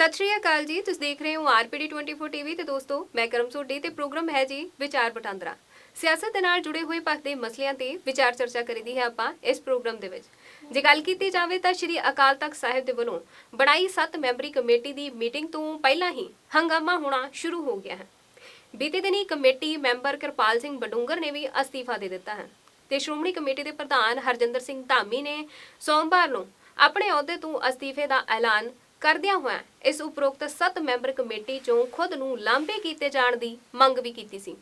ਸਤਿ ਸ਼੍ਰੀ ਅਕਾਲ ਜੀ, ਤੁਸੀਂ ਦੇਖ ਰਹੇ ਹੋ ਆਰਪੀਡੀ 24 ਟੀਵੀ ਤੇ ਦੋਸਤੋ, ਮੈਂ ਕਰਮ ਸੋਢੀ ਤੇ ਪ੍ਰੋਗਰਾਮ ਹੈ ਜੀ ਵਿਚਾਰ ਵਟਾਂਦਰਾ। ਸਿਆਸਤ ਦੇ ਨਾਲ ਜੁੜੇ ਹੋਏ ਪੱਖ ਦੇ ਮਸਲਿਆਂ ਤੇ ਵਿਚਾਰ ਚਰਚਾ ਕਰੀਦੀ ਹੈ ਆਪਾਂ ਇਸ ਪ੍ਰੋਗਰਾਮ ਦੇ ਵਿੱਚ। ਜੇ ਗੱਲ ਕੀਤੀ ਜਾਵੇ ਤਾਂ ਸ਼੍ਰੀ ਅਕਾਲ ਤਖਤ ਸਾਹਿਬ ਦੇ ਵੱਲੋਂ ਬਣਾਈ 7 ਮੈਂਬਰੀ ਕਮੇਟੀ ਦੀ ਮੀਟਿੰਗ ਤੋਂ ਪਹਿਲਾਂ ਹੀ ਹੰਗਾਮਾ ਹੋਣਾ ਸ਼ੁਰੂ ਹੋ ਗਿਆ ਹੈ। ਬੀਤੇ ਦਿਨੀ ਕਮੇਟੀ ਮੈਂਬਰ ਕਿਰਪਾਲ ਸਿੰਘ ਬਡੂੰਗਰ ਨੇ ਵੀ ਅਸਤੀਫਾ ਦੇ ਦਿੱਤਾ ਹੈ ਤੇ ਸ਼੍ਰੋਮਣੀ ਕਮੇਟੀ ਦੇ ਪ੍ਰਧਾਨ ਹਰਜਿੰਦਰ ਸਿੰਘ ਧਾਮੀ ਨੇ ਸੋਮਵਾਰ ਨੂੰ ਆਪਣੇ ਅਹੁਦੇ ਤੋਂ ਅਸਤੀਫੇ ਦਾ ਐਲਾਨ ਕਰਦਿਆਂ ਹੋਇਆਂ ਇਸ ਉਪਰੋਕਤ 7 ਮੈਂਬਰ ਕਮੇਟੀ ਚੋਂ ਖੁਦ ਨੂੰ ਲਾਂਭੇ ਕੀਤੇ ਜਾਣ ਦੀ ਮੰਗ ਵੀ ਕੀਤੀ ਸੀ।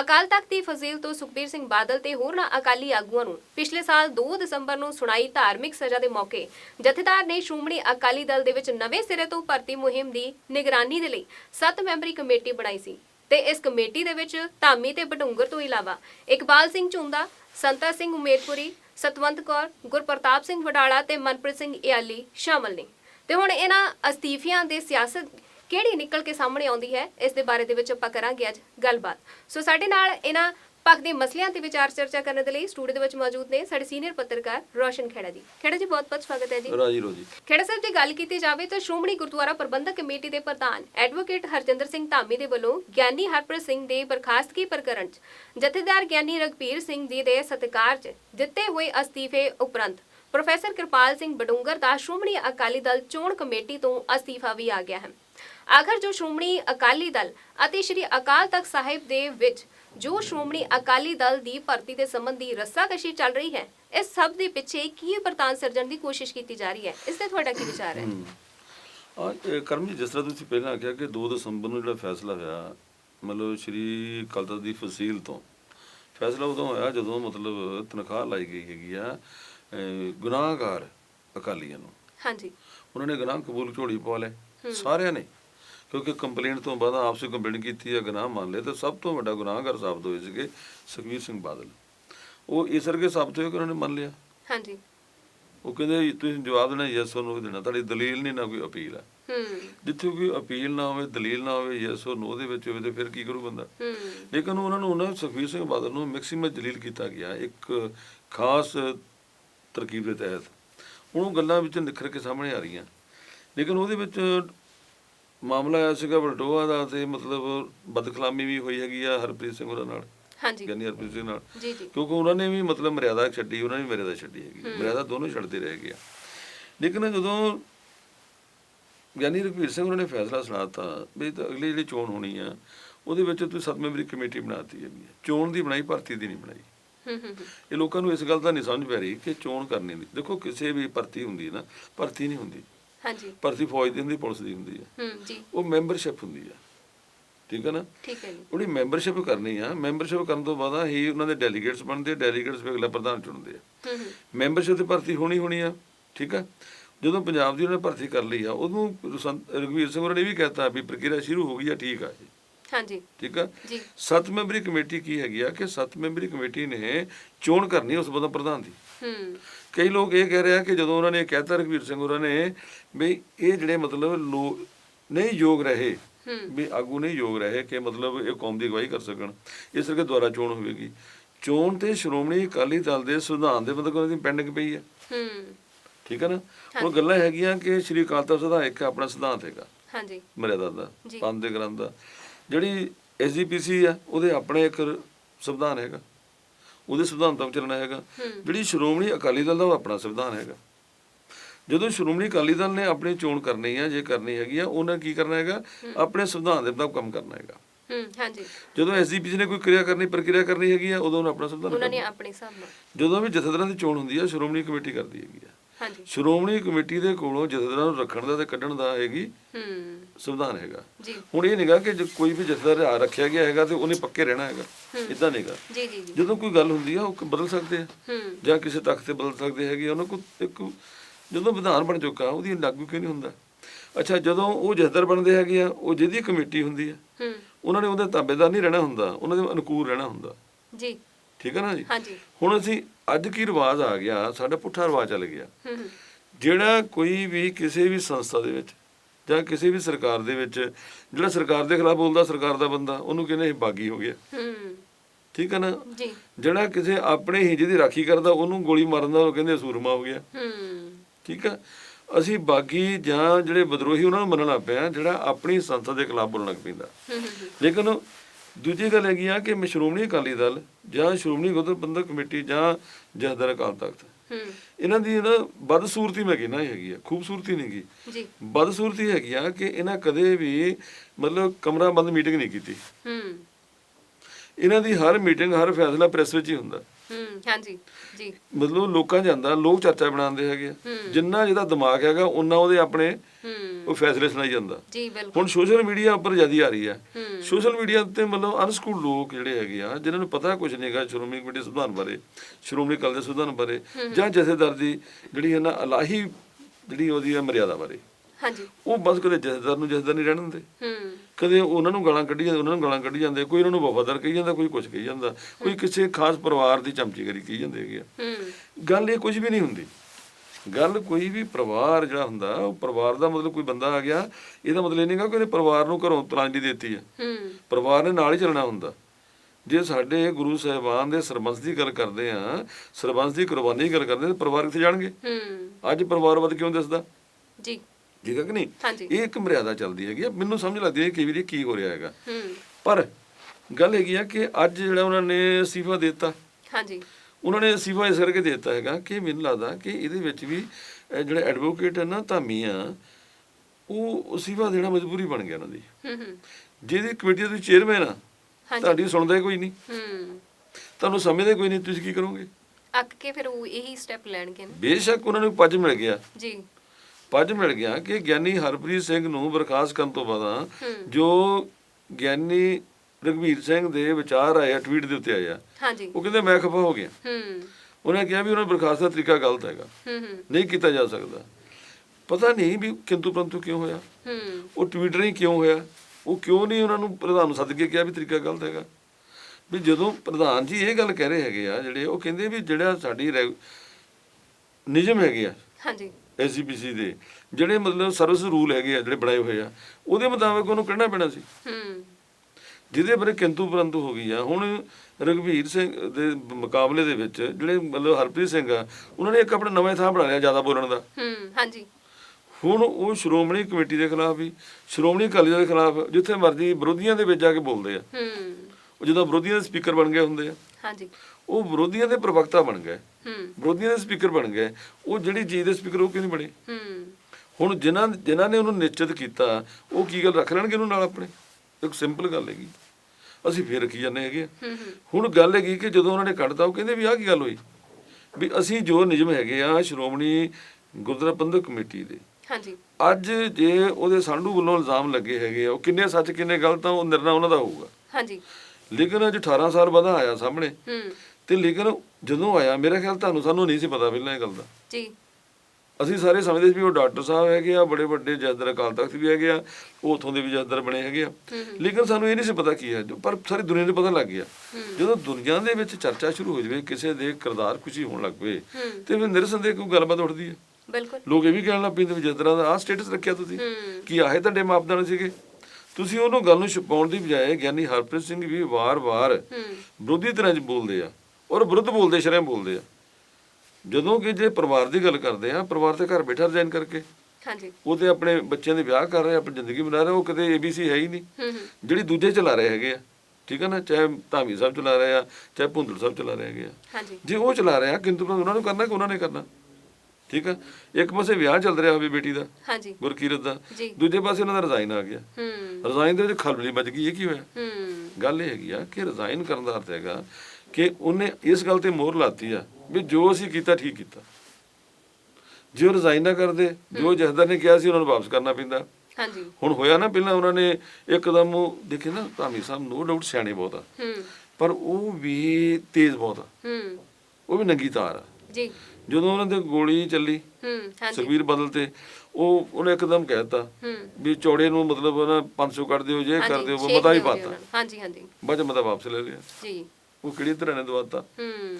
ਅਕਾਲ ਤਖਤ ਦੀ ਫਜ਼ੀਲ ਤੋਂ ਸੁਖਬੀਰ ਸਿੰਘ ਬਾਦਲ ਤੇ ਹੋਰਨਾਂ ਅਕਾਲੀ ਆਗੂਆਂ ਨੂੰ ਪਿਛਲੇ ਸਾਲ 2 ਦਸੰਬਰ ਨੂੰ ਸੁਣਾਈ ਧਾਰਮਿਕ ਸਜ਼ਾ ਦੇ ਮੌਕੇ ਜਥੇਦਾਰ ਨੇ ਸ਼੍ਰੋਮਣੀ ਅਕਾਲੀ ਦਲ ਦੇ ਵਿੱਚ ਨਵੇਂ ਸਿਰੇ ਤੋਂ ਭਰਤੀ ਮੁਹਿੰਮ ਦੀ ਨਿਗਰਾਨੀ ਦੇ ਲਈ 7 ਮੈਂਬਰੀ ਕਮੇਟੀ ਬਣਾਈ ਸੀ ਤੇ ਇਸ ਕਮੇਟੀ ਦੇ ਵਿੱਚ ਧਾਮੀ ਤੇ ਬਡੂੰਗਰ ਤੋਂ ਇਲਾਵਾ ਇਕਬਾਲ ਸਿੰਘ ਝੁੰਦਾ, ਸੰਤਾ ਸਿੰਘ ਉਮੇਦਪੁਰੀ, ਸਤਵੰਤ ਕੌਰ, ਗੁਰਪ੍ਰਤਾਪ ਸਿੰਘ ਵਡਾਲਾ ਤੇ ਮਨਪ੍ਰੀਤ ਸਿੰਘ ਇਆਲੀ ਸ਼ਾਮਲ ਨੇ। ਤੇ ਹੁਣ ਇਹਨਾਂ ਅਸਤੀਫਿਆਂ ਦੇ ਸਿਆਸਤ ਕਿਹੜੀ ਨਿਕਲ ਕੇ ਸਾਹਮਣੇ ਆਉਂਦੀ ਹੈ ਇਸ ਦੇ ਬਾਰੇ ਦੇ ਵਿੱਚ ਆਪਾਂ ਕਰਾਂਗੇ ਅੱਜ ਗੱਲਬਾਤ। ਸੋ ਸਾਡੇ ਨਾਲ ਇਹਨਾਂ ਪੱਖ ਦੇ ਮਸਲਿਆਂ ਤੇ ਵਿਚਾਰ ਚਰਚਾ ਕਰਨ ਦੇ ਲਈ ਸਟੂਡੀਓ ਦੇ ਵਿੱਚ ਮੌਜੂਦ ਨੇ ਸਾਡੇ ਸੀਨੀਅਰ ਪੱਤਰਕਾਰ ਰੋਸ਼ਨ ਖੇੜਾ ਜੀ। ਖੇੜਾ ਜੀ ਬਹੁਤ ਬਹੁਤ ਸਵਾਗਤ ਹੈ ਜੀ। ਰਾਜੀ ਰੋਜੀ। ਖੇੜਾ ਸਾਹਿਬ ਜੇ ਗੱਲ ਕੀਤੀ ਜਾਵੇ ਤਾਂ ਸ਼੍ਰੋਮਣੀ ਗੁਰਦੁਆਰਾ ਪ੍ਰਬੰਧਕ ਕਮੇਟੀ ਦੇ ਪ੍ਰਧਾਨ ਐਡਵੋਕੇਟ ਹਰਜਿੰਦਰ ਸਿੰਘ ਧਾਮੀ ਦੇ ਵੱਲੋਂ ਗਿਆਨੀ ਹਰਪ੍ਰੀਤ ਸਿੰਘ ਦੇ ਬਰਖਾਸਤਗੀ ਪ੍ਰਕਰਣ 'ਚ ਜਥੇਦਾਰ ਗਿਆਨੀ ਰਗਪੀਰ ਸਿੰਘ ਜੀ ਦੇ ਸਤਿਕਾਰ 'ਚ ਦਿੱਤੇ ਹੋਏ ਅਸਤੀਫੇ ਉਪਰੰਤ ਪ੍ਰੋਫੈਸਰ ਕਿਰਪਾਲ ਸਿੰਘ ਬਡੂੰਗਰ ਦਾ ਸ਼੍ਰੋਮਣੀ ਅਕਾਲੀ ਦਲ ਚੋਣ ਕਮੇਟੀ ਤੋਂ ਅਸਤੀਫਾ ਵੀ ਆ ਗਿਆ ਹੈ। ਆਖਰ ਜੋ ਸ਼੍ਰੋਮਣੀ ਅਕਾਲੀ ਦਲ ਅਤੇ ਸ਼੍ਰੀ ਅਕਾਲ ਤਖਤ ਸਾਹਿਬ ਦੇ ਵਿੱਚ ਜੋ ਸ਼੍ਰੋਮਣੀ ਅਕਾਲੀ ਦਲ ਦੀ ਭਰਤੀ ਦੇ ਸੰਬੰਧੀ ਰੱਸਾਕਸ਼ੀ ਚੱਲ ਰਹੀ ਹੈ, ਇਸ ਸਭ ਦੇ ਪਿੱਛੇ ਕੀ ਵਰਤਾਨ ਸਿਰਜਣ ਦੀ ਕੋਸ਼ਿਸ਼ ਕੀਤੀ ਜਾ ਰਹੀ ਹੈ? ਇਸ ਤੇ ਤੁਹਾਡਾ ਕੀ ਵਿਚਾਰ ਹੈ? ਆ ਜਿਸ ਤਰ੍ਹਾਂ ਤੁਸੀਂ ਪਹਿਲਾਂ ਆਖਿਆ ਕਿ 2 ਦਸੰਬਰ ਨੂੰ ਜਿਹੜਾ ਫੈਸਲਾ ਹੋਇਆ, ਮਤਲਬ ਸ਼੍ਰੀ ਕਲਤਰ ਦੀ ਫਸੀਲ ਤੋਂ, ਫੈਸਲਾ ਉਦੋਂ ਹੋਇਆ ਜਦੋਂ ਮਤਲਬ ਤਨਖਾਹ ਲਾਈ ਗਈ ਹੈਗੀ ਆ ਗੁਨਾਹਗਾਰ ਅਕਾਲੀਆਂ ਨੂੰ। ਹਾਂਜੀ। ਉਹਨਾਂ ਨੇ ਗੁਨਾਹ ਕਬੂਲ ਝੋਲੀ ਪਾ ਲਏ। ਸਾਰਿਆਂ ਨੇ। ਕਿਉਂਕਿ ਕੰਪਲੇਂਟ ਤੋਂ ਬਾਅਦ ਆਪਸੇ ਕੰਪਲੇਂਟ ਕੀਤੀ ਹੈ ਗੁਨਾਹ ਮੰਨ ਲਏ ਤੇ ਸਭ ਤੋਂ ਵੱਡਾ ਗੁਨਾਹਗਾਰ ਸਾਬਤ ਹੋਏ ਸੀਗੇ ਸੁਖਵੀਰ ਸਿੰਘ ਬਾਦਲ। ਉਹ ਇਸ ਕਰਕੇ ਸਾਬਤ ਹੋਏ ਕਿ ਉਹਨਾਂ ਨੇ ਮੰਨ ਲਿਆ? ਹਾਂਜੀ। ਉਹ ਕਹਿੰਦੇ ਤੁਸੀਂ ਜਵਾਬ ਦੇਣਾ ਯੈਸ ਔਰ ਨੋ ਦੇਣਾ। ਤੁਹਾਡੀ ਦਲੀਲ ਨਹੀਂ ਨਾ ਕੋਈ ਅਪੀਲ ਹੈ ਹੂੰ। ਜਿੱਥੇ ਕੋਈ ਅਪੀਲ ਨਾ ਹੋਵੇ ਦਲੀਲ ਨਾ ਹੋਵੇ ਯੈਸ ਔਰ ਨੋ ਦੇ ਵਿੱਚ ਹੋਵੇ ਤੇ ਫਿਰ ਕੀ ਕਰੂ ਬੰਦਾ? ਹੂੰ। ਲੇਕਿਨ ਉਹਨਾਂ ਨੂੰ ਉਹਨਾਂ ਸੁਖਬੀਰ ਸਿੰਘ ਬਾਦਲ ਨੂੰ ਮੈਕਸਿਮਮ ਦਲੀਲ ਕੀਤਾ ਗਿਆ। ਇੱਕ ਖਾਸ ਤਰਕੀਬ ਦੇ ਤਹਿਤ। ਉਹਨੂੰ ਗੱਲਾਂ ਵਿੱਚ ਨਿਖਰ ਕੇ ਸਾਹਮਣੇ ਆ ਰਹੀਆਂ। ਲੇਕਿਨ ਉਹਦੇ ਵਿੱਚ ਮਾਮਲਾ ਆਇਆ ਸੀਗਾ ਵਲਟੋਆ ਦਾ ਤੇ ਮਤਲਬ ਬਦਖਲਾਮੀ ਵੀ ਹੋਈ ਹੈਗੀ ਆ ਹਰਪ੍ਰੀਤ ਸਿੰਘ ਉਹਨਾਂ ਨਾਲ। ਹਾਂਜੀ। ਗਿਆਨੀ ਹਰਪ੍ਰੀਤ ਸਿੰਘ ਨਾਲ। ਜੀ ਜੀ। ਕਿਉਂਕਿ ਉਹਨਾਂ ਨੇ ਵੀ ਮਤਲਬ ਮਰਿਆਦਾ ਛੱਡੀ ਉਹਨਾਂ ਨੇ ਮਰਿਆਦਾ ਛੱਡੀ ਹੈਗੀ। ਮਰਿਆਦਾ ਦੋਨੋਂ ਛੱਡਦੇ ਰਹੇ ਗਿਆ ਲੇਕਿਨ ਜਦੋਂ ਗਿਆਨੀ ਰਘਵੀਰ ਸਿੰਘ ਉਹਨਾਂ ਨੇ ਫੈਸਲਾ ਸੁਣਾਤਾ ਵੀ ਤਾਂ ਅਗਲੀ ਜਿਹੜੀ ਚੋਣ ਹੋਣੀ ਆ ਉਹਦੇ ਵਿੱਚ ਤੁਸੀਂ ਸੱਤ ਮੈਂਬਰੀ ਕਮੇਟੀ ਬਣਾਤੀ ਹੈਗੀ ਹੈ ਚੋਣ ਦੀ ਬਣਾਈ ਭਰਤੀ ਦੀ ਨਹੀਂ ਬਣਾਈ। ਇਹ ਲੋਕਾਂ ਨੂੰ ਇਸ ਗੱਲ ਦਾ ਨਹੀਂ ਸਮਝ ਪੈ ਰਹੀ ਕਿ ਚੋਣ ਕਰਨੀ ਦੀ ਦੇਖੋ ਕਿਸੇ ਵੀ ਭਰਤੀ ਹੁੰਦੀ ਹੈ ਨਾ ਭਰਤੀ ਨਹੀਂ ਹੁੰਦੀ। ਹਾਂਜੀ। ਭਰਤੀ ਫੌਜ ਦੀ ਹੁੰਦੀ ਪੁਲਿਸ ਦੀ ਹੁੰਦੀ ਹੈ ਹੂੰ ਜੀ। ਉਹ ਮੈਂਬਰਸ਼ਿਪ ਹੁੰਦੀ ਹੈ ਠੀਕ ਹੈ ਨਾ? ਠੀਕ ਹੈ ਜੀ। ਉਹਦੀ ਮੈਂਬਰਸ਼ਿਪ ਕਰਨੀ ਆ। ਮੈਂਬਰਸ਼ਿਪ ਕਰਨ ਤੋਂ ਬਾਅਦ ਹੀ ਉਹਨਾਂ ਦੇ ਡੈਲੀਗੇਟਸ ਬਣਦੇ ਡੈਲੀਗੇਟਸ ਫਿਰ ਅਗਲਾ ਪ੍ਰਧਾਨ ਚੁਣਦੇ ਆ। ਮੈਂਬਰਸ਼ਿਪ ਦੀ ਭਰਤੀ ਹੋਣੀ ਹੋਣੀ ਆ। ਠੀਕ ਆ? ਜਦੋਂ ਪੰਜਾਬ ਦੀ ਉਹਨੇ ਭਰਤੀ ਕਰ ਲਈ ਆ ਉਹਨੂੰ ਸੰਤ- ਰਘਵੀਰ ਸਿੰਘ ਹੋਰਾਂ ਨੇ ਵੀ ਕਹਿਤਾ ਵੀ ਪ੍ਰਕਿਰਿਆ ਸ਼ੁਰੂ ਹੋ ਗਈ ਆ ਠੀਕ ਆ ਜੀ ਹਾਂਜੀ। ਠੀਕ ਆ? ਜੀ। ਸੱਤ ਮੈਂਬਰੀ ਕਮੇਟੀ ਕੀ ਹੈਗੀ ਆ ਕਿ ਸੱਤ ਮੈਂਬਰੀ ਕਮੇਟੀ ਨੇ ਚੋਣ ਕਰਨੀ ਉਸ ਬੰਦਾ ਪ੍ਰਧਾਨ ਦੀ। ਹੂੰ। ਕਈ ਲੋਕ ਇਹ ਕਹਿ ਰਹੇ ਆ ਕਿ ਜਦੋਂ ਉਹਨਾਂ ਨੇ ਕਹਿਤਾ ਰਘਵੀਰ ਸਿੰਘ ਹੋਰਾਂ ਨੇ ਵੀ ਇਹ ਜਿਹੜੇ ਮਤਲਬ ਲੋਕ ਨਹੀਂ ਯੋਗ ਰਹੇ ਵੀ ਆਗੂ ਨਹੀਂ ਯੋਗ ਰਹੇ ਕਿ ਮਤਲਬ ਇਹ ਕੌਮ ਦੀ ਅਗਵਾਈ ਕਰ ਸਕਣ ਇਸ ਕਰਕੇ ਦੁਆਰਾ ਚੋਣ ਹੋਵੇਗੀ। ਚੋਣ ਤੇ ਸ਼੍ਰੋਮਣੀ ਅਕਾਲੀ ਦਲ ਦੇ ਸੰਵਿਧਾਨ ਦੇ ਮਤਲਬ ਉਹਨਾਂ ਦੀ ਪੈਂਡਿੰਗ ਪਈ ਹੈ ਹੂੰ। ਠੀਕ ਹੈ ਨਾ? ਉਹ ਗੱਲਾਂ ਹੈਗੀਆਂ ਕਿ ਸ਼੍ਰੀ ਅਕਾਲ ਤਖਤ ਦਾ ਇੱਕ ਆਪਣਾ ਸਿਧਾਂਤ ਹੈਗਾ। ਹਾਂਜੀ। ਮਰਿਆਦਾ ਦਾ ਜੀ। ਪੰਥ ਦੇ ਗ੍ਰੰਥ ਦਾ। ਜਿਹੜੀ ਐਸਜੀਪੀਸੀ ਆ ਉਹਦੇ ਆਪਣੇ ਇੱਕ ਸੰਵਿਧਾਨ ਹੈਗਾ। ਉਹਦੇ ਸਿਧਾਂਤਾਂ ਵਿੱਚ ਚੱਲਣਾ ਹੈਗਾ। ਹੂੰ। ਜਿਹੜੀ ਸ਼੍ਰੋਮਣੀ ਅਕਾਲੀ ਦਲ ਦਾ ਉਹ ਆਪਣਾ ਸੰਵਿਧਾਨ ਹੈਗਾ। ਜਦੋਂ ਸ਼੍ਰੋਮਣੀ ਅਕਾਲੀ ਦਲ ਨੇ ਆਪਣੀ ਚੋਣ ਕਰਨੀ ਆ ਜੇ ਕਰਨੀ ਹੈਗੀ ਆ ਉਹਨਾਂ ਕੀ ਕਰਨਾ ਹੈਗਾ? ਆਪਣੇ ਸੰਵਿਧਾਨ ਦੇ ਮੁਤਾਬਕ ਕੰਮ ਕਰਨਾ ਹੈਗਾ। ਹੂੰ ਹਾਂਜੀ। ਜਦੋਂ ਐਸਜੀਪੀਸੀ ਨੇ ਕੋਈ ਕਿਰਿਆ ਕਰਨੀ ਪ੍ਰਕਿਰਿਆ ਕਰਨੀ ਹੈਗੀ ਆ ਉਦੋਂ ਉਹਨੇ ਆਪਣਾ ਸੰਵਿਧਾਨ ਉਹਨਾਂ ਨੇ। ਆਪਣੇ ਹਿਸਾਬ ਨਾਲ। ਜਦੋਂ ਵੀ ਜਥੇਦਾਰਾਂ ਦੀ ਚੋਣ ਹੁੰਦੀ ਆ ਸ਼੍ਰੋਮਣੀ ਕਮੇਟੀ ਕਰਦੀ ਹੈਗੀ ਆ। ਸ਼੍ਰੋਮਣੀ ਕਮੇਟੀ ਦੇ ਕੋਲੋਂ ਜਥੇਦਾਰਾਂ ਨੂੰ ਰੱਖਣ ਦਾ ਤੇ ਕੱਢਣ ਦਾ ਹੈਗੀ ਹੂੰ। ਸੰਵਿਧਾਨ ਹੈਗਾ। ਹੁਣ ਇਹ ਨਹੀਂਗਾ ਕਿ ਜੇ ਕੋਈ ਵੀ ਜਥੇਦਾਰ ਆ ਰੱਖਿਆ ਗਿਆ ਹੈਗਾ ਤੇ ਉਹਨੇ ਪੱਕੇ ਰਹਿਣਾ ਹੈਗਾ। ਇਦਾਂ ਨਹੀਂਗਾ ਜੀ ਜੀ ਜਦੋਂ ਕੋਈ ਗੱਲ ਹੁੰਦੀ ਆ ਉਹ ਬਦਲ ਸਕਦੇ ਆ। ਹੂੰ। ਜਾਂ ਕਿਸੇ ਤਖਤ ਤੇ ਬਦਲ ਸਕਦੇ ਹੈਗੇ ਉਹਨਾਂ ਕੋਲ ਇੱਕ ਜਦੋਂ ਵਿਧਾਨ ਬਣ ਚੁੱਕਾ ਉਹਦੀ ਲਾਗੂ ਕਿਉਂ ਨਹੀਂ ਹੁੰਦਾ? ਅੱਛਾ ਜਦੋਂ ਉਹ ਜਥੇਦਾਰ ਬਣਦੇ ਹੈਗੇ ਆ ਉਹ ਜਿਹਦੀ ਕਮੇਟੀ ਹੁੰਦੀ ਆ ਹੂੰ। ਉਹਨਾਂ ਨੇ ਉਹਦੇ ਤਾਬੇਦਾਰ ਨਹੀਂ ਰਹਿਣਾ ਹੁੰਦਾ। ਉਹਨਾਂ ਦੇ ਅਨੁਕੂਲ ਰਹਿਣਾ ਹੁੰਦਾ। ਜੀ। ਠੀਕ ਹੈ ਨਾ ਜੀ? ਹਾਂਜੀ। ਹੁਣ ਅਸੀਂ ਅੱਜ ਕੀ ਰਿਵਾਜ ਆ ਗਿਆ ਸਾਡਾ ਪੁੱਠਾ ਰਿਵਾਜ ਚੱਲ ਗਿਆ। ਜਿਹੜਾ ਕੋਈ ਵੀ ਕਿਸੇ ਵੀ ਸੰਸਥਾ ਦੇ ਵਿੱਚ ਜਾਂ ਕਿਸੇ ਵੀ ਸਰਕਾਰ ਦੇ ਵਿੱਚ ਜਿਹੜਾ ਸਰਕਾਰ ਦੇ ਖਿਲਾਫ ਬੋਲਦਾ ਸਰਕਾਰ ਦਾ ਬੰਦਾ ਉਹਨੂੰ ਕਹਿੰਦੇ ਬਾਗੀ ਹੋ ਗਿਆ ਠੀਕ ਹੈ ਨਾ? ਜੀ। ਜਿਹੜਾ ਕਿਸੇ ਆਪਣੇ ਹੀ ਜਿਹਦੀ ਰਾਖੀ ਕਰਦਾ ਉਹਨੂੰ ਗੋਲੀ ਮਾਰਨ ਦਾ ਉਹ ਕਹਿੰਦੇ ਸੂਰਮਾ ਹੋ ਗਿਆ। ਠੀਕ ਹੈ? ਅਸੀਂ ਬਾਗੀ ਜਾਂ ਜਿਹੜੇ ਵਿਦਰੋਹੀ ਉਹਨਾਂ ਨੂੰ ਮੰਨਣ ਲੱਗ ਪਏ ਆ ਜਿਹੜਾ ਆਪਣੀ ਸੰਸਦ ਦੇ ਖਿਲਾਫ ਬੋਲਣ ਲੱਗ ਪੈਂਦਾ। ਲੇਕਿਨ ਦੂਜੀ ਗੱਲ ਹੈਗੀ ਆ ਕਿ ਸ਼੍ਰੋਮਣੀ ਅਕਾਲੀ ਦਲ ਜਾਂ ਸ਼੍ਰੋਮਣੀ ਗੁਰਦੁਆਰਾ ਕਮੇਟੀ ਜਾਂ ਜਥੇਦਾਰ ਅਕਾਲ ਤਖਤ। ਇਹਨਾਂ ਦੀ ਨਾ ਬਦਸੂਰਤੀ ਮੈਂ ਕਹਿੰਦਾ ਹੈਗੀ ਆ ਖੂਬਸੂਰਤੀ ਨਹੀਂ ਜੀ। ਬਦਸੂਰਤੀ ਹੈਗੀ ਆ ਕਿ ਇਹਨਾਂ ਕਦੇ ਵੀ ਮਤਲਬ ਕਮਰਾ ਬੰਦ ਮੀਟਿੰਗ ਨਹੀਂ ਕੀਤੀ। ਹੂੰ। ਇਹਨਾਂ ਦੀ ਹਰ ਮੀਟਿੰਗ ਹਰ ਫੈਸਲਾ ਪ੍ਰੈਸ ਵਿੱਚ ਹੀ ਹੁੰਦਾ। ਹੂੰ ਹਾਂਜੀ ਜੀ। ਮਤਲਬ ਲੋਕਾਂ ਜਾਂਦਾ ਲੋਕ ਚਰਚਾ ਬਣਾਉਂਦੇ ਹੈਗੇ ਆ। ਜਿੰਨਾ ਜਿਹਦਾ ਦਿਮਾਗ ਹੈਗਾ ਉਹਨਾਂ ਉਹਦੇ ਆਪਣੇ ਹੂੰ। ਉਹ ਫੈਸਲੇ ਸੁਣਾਈ ਜਾਂਦਾ। ਜੀ ਬਿਲਕੁਲ। ਹੁਣ ਸੋਸ਼ਲ ਮੀਡੀਆ ਉੱਪਰ ਜ਼ਿਆਦਾ ਆ ਰਹੀ ਹੂੰ। ਸੋਸ਼ਲ ਮੀਡੀਆ ਤੇ ਮਤਲਬ ਅਨਸਕੂਲ ਲੋਕ ਜਿਹੜੇ ਹੈਗੇ ਆ ਜਿਨ੍ਹਾਂ ਨੂੰ ਪਤਾ ਕੁਝ ਨਹੀਂਗਾ ਸ਼੍ਰੋਮਣੀ ਕਮੇਟੀ ਸੰਵਿਧਾਨ ਬਾਰੇ ਸ਼੍ਰੋਮਣੀ ਅਕਾਲੀ ਦਲ ਸੰਵਿਧਾਨ ਬਾਰੇ ਜਾਂ ਜਥੇਦਾਰ ਦੀ ਜਿਹੜੀ ਹੈ ਨਾ ਇਲਾਹੀ ਜਿਹੜੀ ਉਹਦੀ ਹੈ ਮਰਿਆਦਾ ਬਾਰੇ। ਹਾਂਜੀ। ਉਹ ਬਸ ਕਦੇ ਜਥੇਦਾਰ ਨੂੰ ਜਥੇਦਾਰ ਨਹੀਂ ਰਹਿਣ ਦਿੰਦੇ। ਹੂੰ। ਕਦੇ ਉਹਨਾਂ ਨੂੰ ਗਾਲਾਂ ਕੱਢੀ ਜਾਂਦੇ ਉਹਨਾਂ ਨੂੰ ਗਾਲਾਂ ਕੱਢੀ ਜਾਂਦੇ ਕੋਈ ਉਹਨਾਂ ਨੂੰ ਵਫਾਦਾਰ ਕਹੀ ਜਾਂਦਾ ਕੋਈ ਕੁਝ ਕਹੀ ਜਾਂਦਾ ਕੋਈ ਕਿਸੇ ਖਾਸ ਪਰਿਵਾਰ ਦੀ ਚਮਚੀਗਰੀ ਕਹੀ ਜਾਂਦੇ ਹੈਗੇ ਗੱਲ ਇਹ ਕੁਝ ਵੀ ਨਹੀਂ ਹੁੰਦੀ। ਗੱਲ ਕੋਈ ਵੀ ਪਰਿਵਾਰ ਜਿਹੜਾ ਹੁੰਦਾ ਉਹ ਪਰਿਵਾਰ ਦਾ ਮਤਲਬ ਕੋਈ ਬੰਦਾ ਆ ਗਿਆ ਇਹਦਾ ਮਤਲਬ ਇਹ ਨਹੀਂਗਾ ਕਿ ਉਹਨੇ ਪਰਿਵਾਰ ਨੂੰ ਘਰੋਂ ਤਲਾਂਜੀ ਦਿੱਤੀ ਹੈ। ਪਰਿਵਾਰ ਨੇ ਨਾਲ ਹੀ ਚੱਲਣਾ ਹੁੰਦਾ। ਜੇ ਸਾਡੇ ਗੁਰੂ ਸਾਹਿਬਾਨ ਦੇ ਸਰਬੰਸ ਦੀ ਗੱਲ ਕਰਦੇ ਆ ਸਰਬੰਸ ਦੀ ਕੁਰਬਾਨੀ ਦੀ ਗੱਲ ਕਰਦੇ ਆ, ਪਰਿਵਾਰ ਕਿੱਥੇ ਜਾਣਗੇ? ਅੱਜ ਪਰਿਵਾਰਵਾਦ ਕਿਉਂ ਦਿਸਦਾ? ਜੀ। ਠੀਕ ਹੈ ਕਿ ਨਹੀਂ? ਇਹ ਇੱਕ ਮਰਿਆਦਾ ਚੱਲਦੀ ਹੈਗੀ ਆ। ਮੈਨੂੰ ਸਮਝ ਲੱਗਦੀ ਹੈ ਕਿ ਵੀ ਇਹ ਕੀ ਹੋ ਰਿਹਾ ਹੈਗਾ। ਪਰ ਗੱਲ ਹੈਗੀ ਆ ਕਿ ਅੱਜ ਜਿਹੜਾ ਉਹਨਾਂ ਨੇ ਅਸਤੀਫਾ ਦਿੱਤਾ। ਹਾਂਜੀ। ਉਹਨਾਂ ਨੇ ਅਸਤੀਫਾ ਇਸ ਕਰਕੇ ਦਿੱਤਾ ਹੈਗਾ ਕਿ ਮੈਨੂੰ ਲੱਗਦਾ ਕਿ ਇਹਦੇ ਵਿੱਚ ਵੀ ਜਿਹੜਾ ਐਡਵੋਕੇਟ ਹੈ ਨਾ ਧਾਮੀ ਆ ਉਹ ਅਸਤੀਫਾ ਦੇਣਾ ਮਜਬੂਰੀ ਬਣ ਗਿਆ ਉਹਨਾਂ ਦੀ। ਜਿਹਦੀ ਕਮੇਟੀ ਦਾ ਚੇਅਰਮੈਨ ਆ ਤੁਹਾਡੀ ਸੁਣਦਾ ਕੋਈ ਨਹੀਂ। ਹੂੰ। ਤੁਹਾਨੂੰ ਸਮਝਦੇ ਕੋਈ ਨਹੀਂ ਤੁਸੀਂ ਕੀ ਕਰੋਗੇ? ਅੱਕ ਕੇ ਫਿਰ ਉਹ ਇਹੀ ਸਟੈਪ ਲੈਣਗੇ ਨਾ। ਬੇਸ਼ੱਕ ਉਹਨਾਂ ਨੂੰ ਪੱਜ ਮਿਲ ਗਿਆ। ਜੀ। ਪੱਜ ਮਿਲ ਗਿਆ ਕਿ ਗਿਆਨੀ ਹਰਪ੍ਰੀਤ ਸਿੰਘ ਨੂੰ ਬਰਖਾਸਤ ਕਰਨ ਤੋਂ ਬਾਅਦ ਜੋ ਗਿਆਨੀ ਰਘਵੀਰ ਸਿੰਘ ਦੇ ਵਿਚਾਰ ਆਏ ਆ ਟਵੀਟ ਦੇ ਉੱਤੇ ਆਏ ਆ ਹਾਂਜੀ। ਉਹ ਕਹਿੰਦੇ ਮੈਂ ਖਫਾ ਹੋ ਗਿਆ। ਹੂੰ। ਉਹਨਾਂ ਕਿਹਾ ਵੀ ਉਹਨਾਂ ਬਰਖਾਸਤ ਦਾ ਤਰੀਕਾ ਗਲਤ ਹੈਗਾ। ਹੂੰ ਹੂੰ। ਨਹੀਂ ਕੀਤਾ ਜਾ ਸਕਦਾ। ਪਤਾ ਨਹੀਂ ਵੀ ਕਿੰਤੂ ਪਰੰਤੂ ਕਿਉਂ ਹੋਇਆ। ਹੂੰ। ਉਹ ਟਵੀਟਰ ਹੀ ਕਿਉਂ ਹੋਇਆ। ਉਹ ਕਿਉਂ ਨਹੀਂ ਉਹਨਾਂ ਨੂੰ ਪ੍ਰਧਾਨ ਨੂੰ ਸੱਦ ਕੇ ਕਿਹਾ ਵੀ ਤਰੀਕਾ ਗਲਤ ਹੈਗਾ। ਵੀ ਜਦੋਂ ਪ੍ਰਧਾਨ ਜੀ ਇਹ ਗੱਲ ਕਹਿ ਰਹੇ ਹੈਗੇ ਆ ਜਿਹੜੇ ਉਹ ਕਹਿੰਦੇ ਵੀ ਜਿਹੜਾ ਸਾਡੀ ਨਿਯਮ ਹੈਗੇ ਆ ਹਾਂਜੀ। ਐਸਜੀਪੀਸੀ ਦੇ। ਜਿਹੜੇ ਮਤਲਬ ਸਰਵਿਸ ਰੂਲ ਹੈਗੇ ਆ ਜਿਹੜੇ ਬਣਾਏ ਹੋਏ ਆ ਉਹਦੇ ਮੁਤਾਬਕ ਉਹਨੂੰ ਕੱਢਣਾ ਪੈਣਾ ਸੀ। ਹੂੰ। ਜਿਹਦੇ ਬਾਰੇ ਕਿੰਤੂ ਪਰੰਤੂ ਹੋ ਗਈ ਆ ਹੁਣ ਰਘਵੀਰ ਸਿੰਘ ਦੇ ਮੁਕਾਬਲੇ ਦੇ ਵਿੱਚ ਜਿਹੜੇ ਮਤਲਬ ਹਰਪ੍ਰੀਤ ਸਿੰਘ ਆ ਉਹਨਾਂ ਨੇ ਇੱਕ ਆਪਣਾ ਨਵਾਂ ਥਾਂ ਬਣਾ ਲਿਆ ਜ਼ਿਆਦਾ ਬੋਲਣ ਦਾ। ਹੂੰ ਹਾਂਜੀ। ਹੁਣ ਉਹ ਸ਼੍ਰੋਮਣੀ ਕਮੇਟੀ ਦੇ ਖਿਲਾਫ ਵੀ ਸ਼੍ਰੋਮਣੀ ਅਕਾਲੀ ਦਲ ਦੇ ਖਿਲਾਫ ਜਿੱਥੇ ਮਰਜ਼ੀ ਵਿਰੋਧੀਆਂ ਦੇ ਵਿੱਚ ਜਾ ਕੇ ਬੋਲਦੇ ਆ। ਹੂੰ। ਉਹ ਜਦੋਂ ਵਿਰੋਧੀਆਂ ਦੇ ਸਪੀਕਰ ਬਣ ਗਏ ਹੁੰਦੇ ਆ। ਹਾਂਜੀ। ਉਹ ਵਿਰੋਧੀਆਂ ਦੇ ਪ੍ਰਵਕਤਾ ਬਣ ਗਏ। ਹੂੰ। ਵਿਰੋਧੀਆਂ ਦੇ ਸਪੀਕਰ ਬਣ ਗਏ। ਉਹ ਜਿਹੜੀ ਚੀਜ਼ ਦੇ ਸਪੀਕਰ ਉਹ ਕਿਉਂ ਨਹੀਂ ਬਣੇ? ਹੂੰ। ਹੁਣ ਜਿਨ੍ਹਾਂ ਜਿਨ੍ਹਾਂ ਨੇ ਉਹਨੂੰ ਨਿਸ਼ਚਿਤ ਕੀਤਾ ਉਹ ਕੀ ਗੱਲ ਰੱਖ ਲੈਣਗੇ ਉਹਨੂੰ ਨਾਲ ਆਪਣੇ? ਇੱਕ ਸਿੰਪਲ ਗੱਲ ਹੈਗੀ। ਅਸੀਂ ਫੇਰ ਰੱਖੀ ਜਾਂਦੇ ਹੈਗੇ ਹੁਣ ਗੱਲ ਹੈਗੀ ਕਿ ਜਦੋਂ ਉਹਨਾਂ ਨੇ ਕੱਢਤਾ ਉਹ ਕਹਿੰਦੇ ਵੀ ਆਹ ਕੀ ਗੱਲ ਹੋਈ? ਵੀ ਅਸੀਂ ਜੋ ਨਿਯਮ ਹੈਗੇ ਆ ਸ਼੍ਰੋਮਣੀ ਗੁਰਦੁਆਰਾ ਪ੍ਰਬੰਧਕ ਕਮੇਟੀ ਦੇ। ਹਾਂਜੀ। ਅੱਜ ਜੇ ਉਹਦੇ ਸਾਂਢੂ ਵੱਲੋਂ ਇਲਜ਼ਾਮ ਲੱਗੇ ਹੈਗੇ ਆ ਉਹ ਕਿੰਨੇ ਸੱਚ ਕਿੰਨੇ ਗਲਤ ਆ ਉਹ ਨਿਰਣਾ ਉਹਨਾਂ ਦਾ ਹੋਊਗਾ। ਹਾਂਜੀ। ਲੇਕਿਨ ਅੱਜ 18 ਸਾਲ ਬਾਅਦ ਆਇਆ ਸਾਹਮਣੇ। ਹੂੰ। ਤੇ ਲੇਕਿਨ ਜਦੋਂ ਆਇਆ ਮੇਰਾ ਖਿਆਲ ਤੁਹਾਨੂੰ ਸਾਨੂੰ ਨਹੀਂ ਸੀ ਪਤਾ ਪਹਿਲਾਂ ਇਹ ਗੱਲ ਦਾ। ਜੀ। ਅਸੀਂ ਸਾਰੇ ਸਮਝਦੇ ਸੀ ਵੀ ਉਹ ਡਾਕਟਰ ਸਾਹਿਬ ਹੈਗੇ ਆ ਬੜੇ ਵੱਡੇ ਜੱਦਰ ਅਕਾਲ ਤਖਤ ਵੀ ਹੈਗੇ ਆ ਉਹ ਉਥੋਂ ਦੇ ਵੀ ਜੱਦਰ ਬਣੇ ਹੈਗੇ ਆ। ਲੇਕਿਨ ਸਾਨੂੰ ਇਹ ਨਹੀਂ ਸੀ ਪਤਾ ਕੀ ਹੈ ਪਰ ਸਾਰੀ ਦੁਨੀਆ ਨੂੰ ਪਤਾ ਲੱਗ ਗਿਆ। ਜਦੋਂ ਦੁਨੀਆ ਦੇ ਵਿੱਚ ਚਰਚਾ ਸ਼ੁਰੂ ਹੋ ਜਾਵੇ ਕਿਸੇ ਦੇ ਕਿਰਦਾਰ ਖੁਸ਼ੀ ਹੋਣ ਲੱਗ ਪਏ ਤੇ ਫਿਰ ਨਿਰਸੰਦੇਹ ਕੋਈ ਗੱਲਬਾਤ ਉੱਠਦੀ ਹੈ। ਬਿਲਕੁਲ। ਲੋਕ ਇਹ ਵੀ ਕਹਿਣ ਲੱਗ ਪੈਂਦੇ ਵੀ ਜਿਸ ਤਰ੍ਹਾਂ ਦਾ ਆਹ ਸਟੇਟਸ ਰੱਖਿਆ ਤੁਸੀਂ। ਕੀ ਆਹੇ ਤੁਹਾਡੇ ਮਾਪਦੰਡ ਸੀਗੇ? ਤੁਸੀਂ ਉਹਨੂੰ ਗੱਲ ਨੂੰ ਛੁਪਾਉਣ ਦੀ ਬਜਾਏ ਗਿਆਨੀ ਹਰਪ੍ਰੀਤ ਸਿੰਘ ਵੀ ਵਾਰ-ਵਾਰ ਵਿਰੋਧੀ ਤਰ੍ਹਾਂ ਚ ਬੋਲਦੇ ਆ। ਔਰ ਵਿਰੁੱਧ ਬੋਲਦੇ ਸ਼ਰਮ ਬੋਲਦੇ ਆ। ਜਦੋਂ ਕਿ ਜੇ ਪਰਿਵਾਰ ਦੀ ਗੱਲ ਕਰਦੇ ਆ ਪਰਿਵਾਰ ਤੇ ਘਰ ਬੈਠਾ ਰਿਜ਼ਾਈਨ ਕਰਕੇ। ਹਾਂਜੀ। ਉਹ ਤੇ ਆਪਣੇ ਬੱਚਿਆਂ ਦੇ ਵਿਆਹ ਕਰ ਰਹੇ ਆਪਣੀ ਜ਼ਿੰਦਗੀ ਬਣਾ ਰਹੇ ਉਹ ਕਦੇ ਏਬੀਸੀ ਹੈ ਹੀ ਨਹੀਂ। ਜਿਹੜੀ ਦੂਜੇ ਚਲਾ ਰਹੇ ਹੈਗੇ ਆ ਠੀਕ ਹੈ ਨਾ? ਚਾਹੇ ਧਾਮੀ ਸਾਹਿਬ ਚਲਾ ਰਹੇ ਆ ਚਾਹੇ ਭੁੰਦੜ ਸਾਹਿਬ ਚਲਾ ਰਹੇ ਹੈਗੇ ਆ। ਹਾਂਜੀ। ਜੇ ਉਹ ਚਲਾ ਰਹੇ ਆ ਕਿੰਤੂ ਉਹਨਾਂ ਨੂੰ ਕਰਨਾ ਕਿ ਉਹਨਾਂ ਨੇ ਕਰਨਾ? ਠੀਕ ਆ? ਇੱਕ ਪਾਸੇ ਵਿਆਹ ਚੱਲ ਰਿਹਾ ਹੋਵੇ ਬੇਟੀ ਦਾ ਹਾਂਜੀ। ਗੁਰਕੀਰਤ ਦਾ ਦੂਜੇ ਪਾਸੇ ਉਹਨਾਂ ਦਾ ਰਿਜ਼ਾਈਨ ਆ ਗਿਆ। ਹੂੰ। ਰਿਜ਼ਾਈਨ ਦੇ ਵਿੱਚ ਖਲਬਲੀ ਮਚ ਗਈ ਇਹ ਕੀ ਹੋਇਆ? ਹੂੰ। ਗੱਲ ਇਹ ਹੈਗੀ ਆ ਕਿ ਰਿਜ਼ਾਈਨ ਕਰਨ ਦਾ ਅਰਥ ਹੈਗਾ ਕਿ ਉਹਨੇ ਇਸ ਗੱਲ ਤੇ ਮੋਹਰ ਲਾਤੀ ਆ ਵੀ ਜੋ ਅਸੀਂ ਕੀਤਾ ਠੀਕ ਕੀਤਾ। ਜੇ ਉਹ ਰਿਜ਼ਾਈਨ ਨਾ ਕਰਦੇ ਜੋ ਜਹਦਰ ਨੇ ਕਿਹਾ ਸੀ ਉਹਨਾਂ ਨੂੰ ਵਾਪਸ ਕਰਨਾ ਪੈਂਦਾ। ਹਾਂਜੀ। ਹੁਣ ਹੋਇਆ ਨਾ ਪਹਿਲਾਂ ਉਹਨਾਂ ਨੇ ਇੱਕਦਮ ਦੇਖੇ ਨਾ ਧਾਮੀ ਸਾਹਿਬ ਨੋ ਡਾਊਟ ਸਿਆਣੇ ਬਹੁਤ ਆ। ਪਰ ਉਹ ਵੀ ਤੇਜ਼ ਬਹੁਤ ਆ। ਹੂੰ। ਉਹ ਵੀ ਨੰਗੀ ਤਾਰ ਆ। ਜੀ। ਜਦੋਂ ਉਹਨਾਂ ਤੇ ਗੋਲੀ ਚੱਲੀ ਹੂੰ ਹਾਂਜੀ। ਸੁਖਬੀਰ ਬਦਲ ਤੇ ਉਹ ਉਹਨੇ ਇੱਕਦਮ ਕਹਿਤਾ ਵੀ ਚੌੜੇ ਨੂੰ ਮਤਲਬ ਨਾ 500 ਕੱਢ ਦਿਓ ਜੇ ਕਰ ਦਿਓ ਉਹ ਮਤਾ ਹੀ ਪਾਤਾ। ਹਾਂਜੀ ਹਾਂਜੀ। ਬਾਅਦ ਮਤਾ ਵਾਪਸ ਲੈ ਲਿਆ। ਜੀ। ਉਹ ਕਿਹੜੀ ਤਰ੍ਹਾਂ ਨੇ ਦਵਾਤਾ? ਹੂੰ।